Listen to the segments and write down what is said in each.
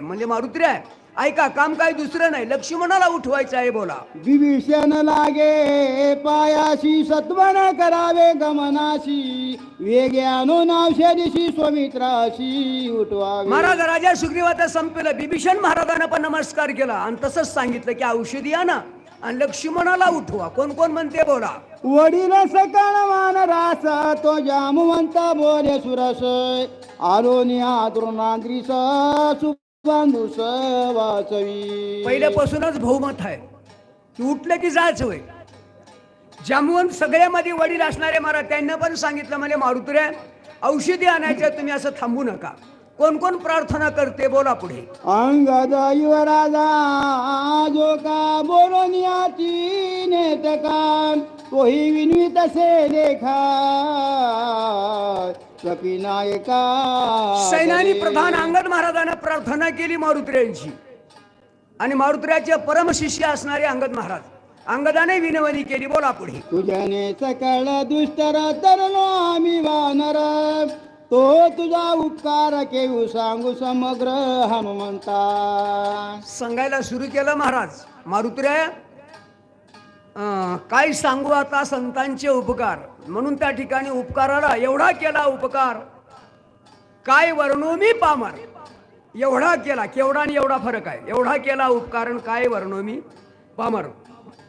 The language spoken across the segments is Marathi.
म्हणजे मारुत्री आहे ऐका काम काय दुसरं नाही. लक्ष्मणाला उठवायचं आहे बोला. विभीषण लागे पायाशी सत्वन करावे गमनाशी. वेग्यानो नावशेदिशी स्वमित्राशी उठवावे. महाराज राजा सुग्रीवाचं संपलं. बिभीषण महाराजांना पण नमस्कार केला. आणि तसंच सांगितलं की औषधी आणा आणि लक्ष्मणाला उठवा. कोण कोण म्हणते बोला. वडील सकळ मान रास तो जामवंत बोले सुरस. आलो निहाद्रुनांद्रिस सुबांधुस वाचवी. पहिल्यापासूनच बहुमत आहे. की उठलं की जायच होय. जामवंत सगळ्यामध्ये वडील असणारे महाराज त्यांना पण सांगितलं म्हणजे मारुत्र्या औषधी आणायच्या तुम्ही असं थांबू नका. कोण कोण प्रार्थना करते बोला पुढे. अंगद युवराजा जो का बोलोनियाची नेतका तोही विनवित से देखा सैनानी प्रधान अंगद महाराजांना प्रार्थना केली मारुत्र्यांची. आणि मारुत्र्याचे परमशिष्य असणारे अंगद महाराज. अंगदाने विनवणी केली बोला पुढे. तुझ्याने सकळ दुष्टर तरलो आम्ही वानर. तो तुझा उपकार केऊ सांगू समग्र हनुमंता. सांगायला सुरू केलं महाराज. मारुत्र्या काय सांगू आता संतांचे उपकार? म्हणून त्या ठिकाणी उपकाराला एवढा केला उपकार. काय वर्णो मी पामर. एवढा केला केवढा आणि एवढा फरक आहे. एवढा केला उपकार काय वर्णो मी पामर.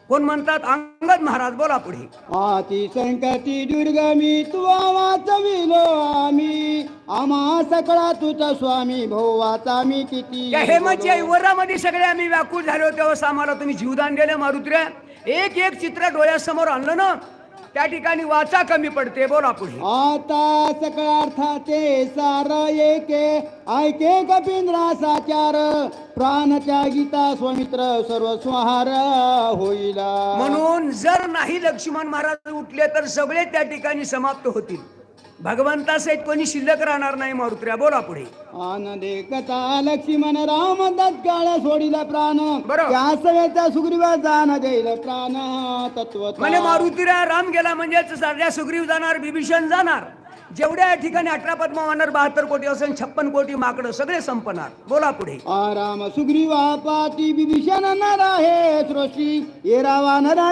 कोण म्हणतात? अंगद महाराज बोला पुढे. आती संकटी दुर्गमी तू वाचविलो आम्ही. आम्हा सकळा तुझा स्वामी भाऊ वाचा मी किती. या हेमाच्या वरामध्ये सगळे आम्ही व्याकुळ झालो तेव्हाच आम्हाला तुम्ही जीवदान दिलं मारुत्र्या. एक एक चित्र डोळ्यासमोर आणलं ना त्या ठिकाणी वाचा कमी पडते बोला पुढे. आता सकळार्थाचे सार एके ऐके कपिंद्रा साचार प्राण गीता स्वमित्र सर्व स्वाहार होईला. म्हणून जर नाही लक्ष्मण महाराज उठले तर सगळे त्या ठिकाणी समाप्त होतील. भगवंतासहित कोणी शिल्लक राहणार नाही मारुत्र्या बोला पुढे. आनंदे कथा लक्ष्मण राम तत्काळ सोडिला प्राण. बरोबर. त्या सुग्रीवा जाण देईल प्राण तत्व म्हणजे मारुतीरा राम गेला म्हणजेच राजा सुग्रीव जाणार बिभीषण जाणार. जेवढ्या या ठिकाणी अठरा पद्मावानर बहात्तर कोटी असेल छप्पन कोटी माकडं सगळे संपणार. बोला पुढे. आराम सुग्रीवा पाटी विभीषण नर आहे सृष्टी. ये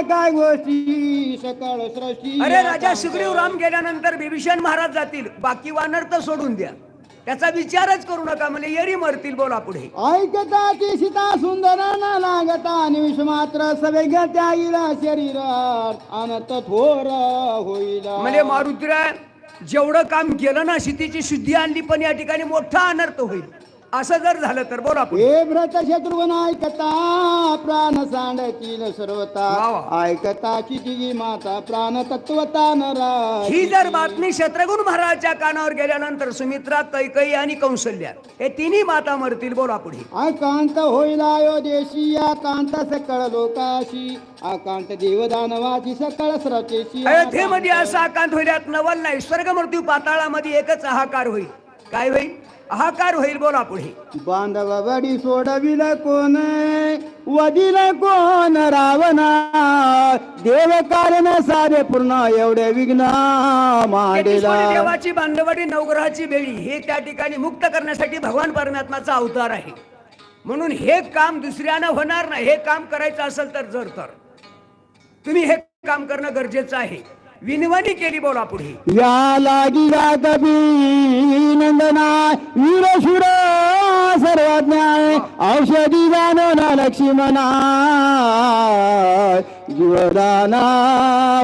काय गोष्टी सकळ सृष्टी. अरे राजा सुग्रीव राम गेल्यानंतर बिभीषण महाराज जातील. बाकी वानर तर सोडून द्या. त्याचा विचारच करू नका म्हणजे येरी मरतील बोला पुढे. ऐकता ती सीता सुंदर न लागता निमिष मात्र सवे त्या इला शरीर अनंत थोर होईला. म्हणजे मारुतीरा जेवढं काम केलं ना शेतीची शुद्धी आणली पण या ठिकाणी मोठा अनर्थ होईल. असं जर झालं तर बोला पुढे. हे व्रत शत्रुघ्न ऐकता प्राण सांडतील सर्वता. वा वा. ऐकता माता प्राण तत्वता नरा ही जर बातमी शत्रुघ्न महाराजच्या कानावर गेल्यानंतर सुमित्रा कैकई आणि कौशल्या हे तिन्ही माता मरतील बोला पुढे. आकांत होईला अयोध्येशी आकांत सकळ लोकाशी आकांत देवदानवाची सकळ स्रचेशी. अयोध्येमध्ये असा आकांत होईल यात नवल नाही. स्वर्ग मृत्यू पाताळामध्ये एकच हाहाकार होईल. काय होईल? हाहाकार होईल बोला पुढे. बांधव बडी सोडविल कोण वदिल कोण रावणा देव कारण सारे पूर्ण एवढे विघ्न मांडेला. देवाची बांधवडी नवग्रहाची बेळी हे त्या ठिकाणी मुक्त करण्यासाठी भगवान परमात्माचा अवतार आहे. म्हणून हे काम दुसऱ्यानं होणार नाही हे काम करायचं असेल तर जर तर. तुम्ही हे काम करणं गरजेचं आहे. विनवणी केली बोला पुढे. या लागिला कबी नंदना वीरशुर सर्वज्ञ औषधी जाणून लक्ष्मणा जीवदाना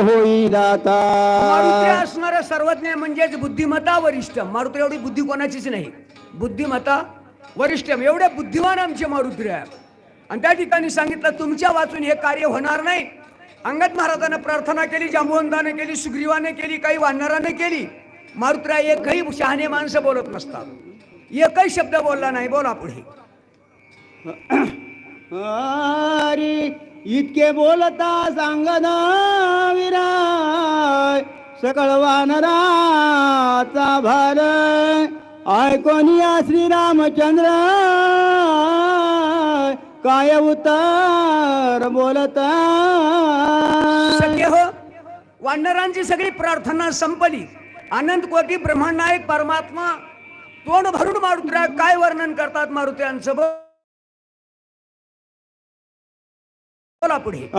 मारुती आता असणारं सर्वज्ञ म्हणजेच बुद्धिमत्ता वरिष्ठ. मारुती एवढी बुद्धी कोणाचीच नाही. बुद्धिमत्ता वरिष्ठ एवढे बुद्धिमान आमचे आहे आणि त्या ठिकाणी सांगितलं तुमच्या वाचून हे कार्य होणार नाही. अंगद महाराजानं प्रार्थना केली जांबुवंताने केली सुग्रीवाने केली काही वानराने केली. मारुत्र्या एकही शहाणे माणसं बोलत नसतात. एकही शब्द बोलला नाही. बोला पुढे. अरे इतके बोलता सांगना विराय सकळ वानराचा भार. ऐकोनिया श्रीरामचंद्र काय उत्तर बोलता? सत्य हो. वानरांची सगळी प्रार्थना संपली. अनंत कोटी ब्रह्मांड नायक परमात्मा तोंड भरून मारुत्र्या काय वर्णन करतात मारुत्यांचं? बोला पुढे.